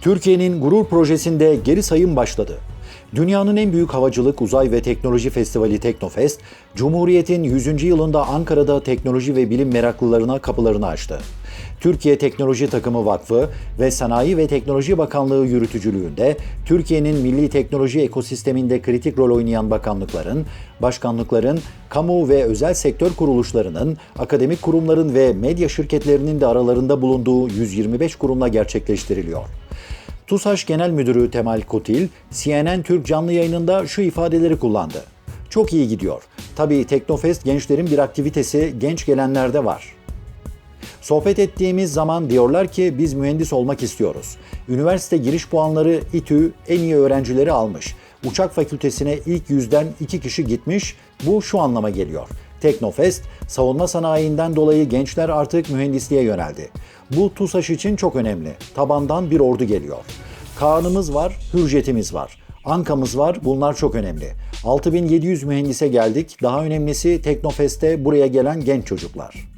Türkiye'nin Gurur Projesi'nde geri sayım başladı. Dünyanın en büyük havacılık, uzay ve teknoloji festivali Teknofest, Cumhuriyet'in 100. yılında Ankara'da teknoloji ve bilim meraklılarına kapılarını açtı. Türkiye Teknoloji Takımı Vakfı ve Sanayi ve Teknoloji Bakanlığı yürütücülüğünde Türkiye'nin milli teknoloji ekosisteminde kritik rol oynayan bakanlıkların, başkanlıkların, kamu ve özel sektör kuruluşlarının, akademik kurumların ve medya şirketlerinin de aralarında bulunduğu 125 kurumla gerçekleştiriliyor. TUSAŞ Genel Müdürü Temal Kotil, CNN Türk canlı yayınında şu ifadeleri kullandı. Çok iyi gidiyor. Tabii Teknofest gençlerin bir aktivitesi, genç gelenlerde var. Sohbet ettiğimiz zaman diyorlar ki biz mühendis olmak istiyoruz. Üniversite giriş puanları İTÜ en iyi öğrencileri almış. Uçak fakültesine ilk yüzden iki kişi gitmiş. Bu şu anlama geliyor. Teknofest, savunma sanayinden dolayı gençler artık mühendisliğe yöneldi. Bu TUSAŞ için çok önemli. Tabandan bir ordu geliyor. Kaan'ımız var, Hürjet'imiz var. Ankamız var, bunlar çok önemli. 6700 mühendise geldik. Daha önemlisi Teknofest'te buraya gelen genç çocuklar.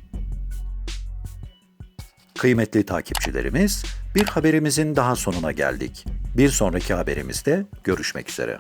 Kıymetli takipçilerimiz, bir haberimizin daha sonuna geldik. Bir sonraki haberimizde görüşmek üzere.